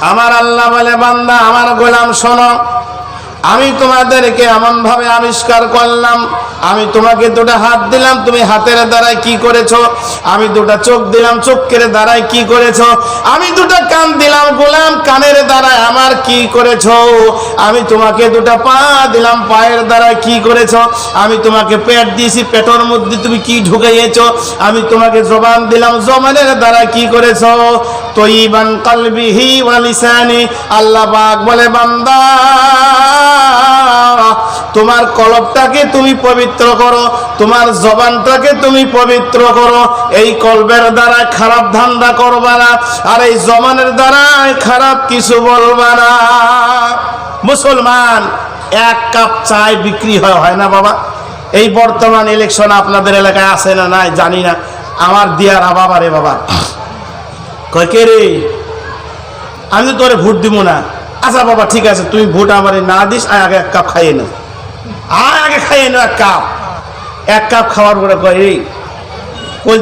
আমার আল্লাহ বলে, বান্দা, আমার গোলাম শোনো। আমি তোমাদেরকে এমন ভাবে আবিষ্কার করলাম। আমি তোমাকে দুটো হাত দিলাম, তুমি হাতের দ্বারায় কি করেছ? আমি দুটো চোখ দিলাম, চোখের দ্বারায় কি করেছ? আমি দুটো কান দিলাম, গোলাম কানের দ্বারায় আমার কি করেছ? আমি তোমাকে দুটো পা দিলাম, পায়ের দ্বারায় কি করেছ? আমি তোমাকে পেট দিয়েছি, পেটের মধ্যে তুমি কি ঢুকাইয়েছো? আমি তোমাকে জবান দিলাম, জবানের দ্বারা কি করেছ? তৈবান কালবিহি ওয়ালিসানি আল্লাহ পাক বলে, বান্দা, তোমার কলবটাকে তুমি পবিত্র করো, তোমার জবানটাকে তুমি পবিত্র করো। এই কলবের দ্বারা খারাপ ধান্দা করবা না, আর এই জবানের দ্বারা খারাপ কিছু বলবা না। মুসলমান, এক কাপ চায় বিক্রি হয় হয় না বাবা? এই বর্তমান ইলেকশন আপনাদের এলাকায় আছে না নাই জানি না। আমার দিয়ার বাবা রে বাবা। কয়, কে রে? আমি তোরে ভোট দিব না। আচ্ছা বাবা, ঠিক আছে, তুই ভোট আমারে না দিস, আয় আগে এক কাপ খাইয়ে নে। আয় আগে খাইয়ে নে এক কাপ। এক কাপ খাওয়ার পরে কয়, এই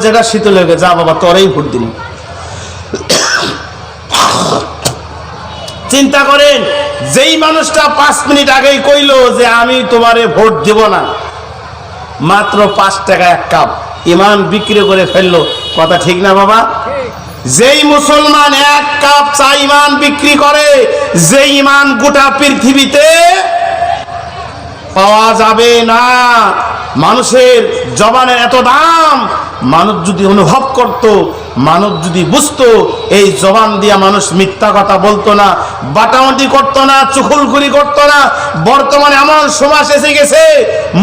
জায়গা শীতল হয়ে গেছে, যা বাবা, তোরেই ভোট দিন চিন্তা করেন, যেই মানুষটা পাঁচ মিনিট আগেই কইলো যে আমি তোমারে ভোট দেব না, মাত্র পাঁচ টাকা এক কাপ, ইমান বিক্রি করে ফেলল। কথা ঠিক না বাবা? যেই মুসলমান এক কাপ চা ইমান বিক্রি করে যে ইমান গোটা পৃথিবীতে পাওয়া যাবে না। মানুষের জবানের এত দাম, মানুষ যদি অনুভব করত, মানুষ যদি বুঝতো, এই জবান দিয়া মানুষ মিথ্যা কথা বলতো না, বাটামাটি করতো না চুকুলখুরি করতো না। বর্তমানে এমন সমাজ এসে গেছে,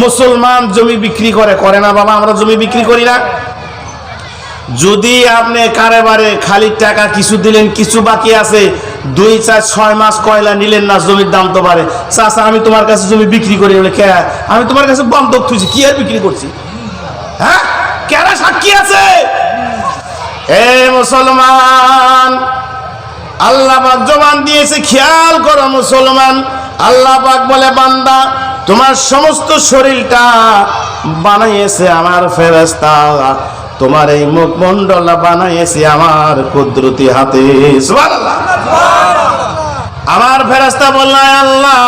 মুসলমান জমি বিক্রি করে করে না বাবা, আমরা জমি বিক্রি করি না। যদি আপনি কারে বারে খালি টাকা কিছু দিলেন, কিছু বাকি আছে, দুই চার ছয় মাস কয়লা নিলেন না, জমির দাম তো বাড়ে। চাচা, আমি তোমার কাছে জমি বিক্রি করি বলে কে? আমি তোমার কাছে বন্ধক থুইছি, কি আর বিক্রি করছি? হ্যাঁ? কেরা সাক্ষী আছে? এ মুসলমান, আল্লাহ জবান দিয়েছে, খেয়াল করো মুসলমান, আল্লাহ পাক বলে, বান্দা, তোমার সমস্ত শরীরটা বানাইয়েছে আমার ফেরেস্তা তোমার এই মুখ মুখমণ্ডল বানাইয়েছে আমার কুদরতি হাতে। আমার ফেরেস্তা বললেন আল্লাহ,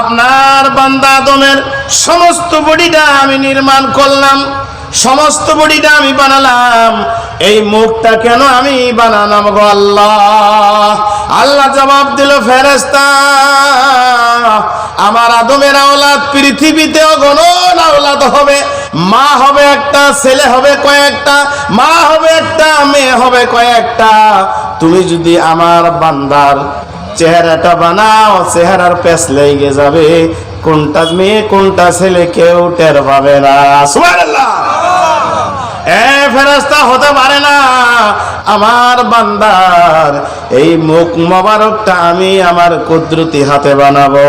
আপনার বান্দা আদমের সমস্ত বডিটা আমি নির্মাণ করলাম, সমস্ত বডিটা আমি বানালাম। এই মুখটা কেন আমি বানালাম গো আল্লাহ? আল্লাহ জবাব দিল ফেরেস্তা আমার আদমের আওলাদ পৃথিবীতেও গণন আওলাদ হবে। মা হবে একটা, ছেলে হবে কয়েকটা, মা হবে একটা, মেয়ে হবে কয়েকটা। তুমি যদি আমার বান্দার চেহারাটা বানাও, চেহারার পেছ লেগে যাবে, কোনটা মেয়ে, কোনটা ছেলে কেউ টের পাবে না। এ ফেরেশতা, হতে পারে না। আমার বান্দার এই মুখ মোবারকটা আমি আমার কুদরতি হাতে বানাবো।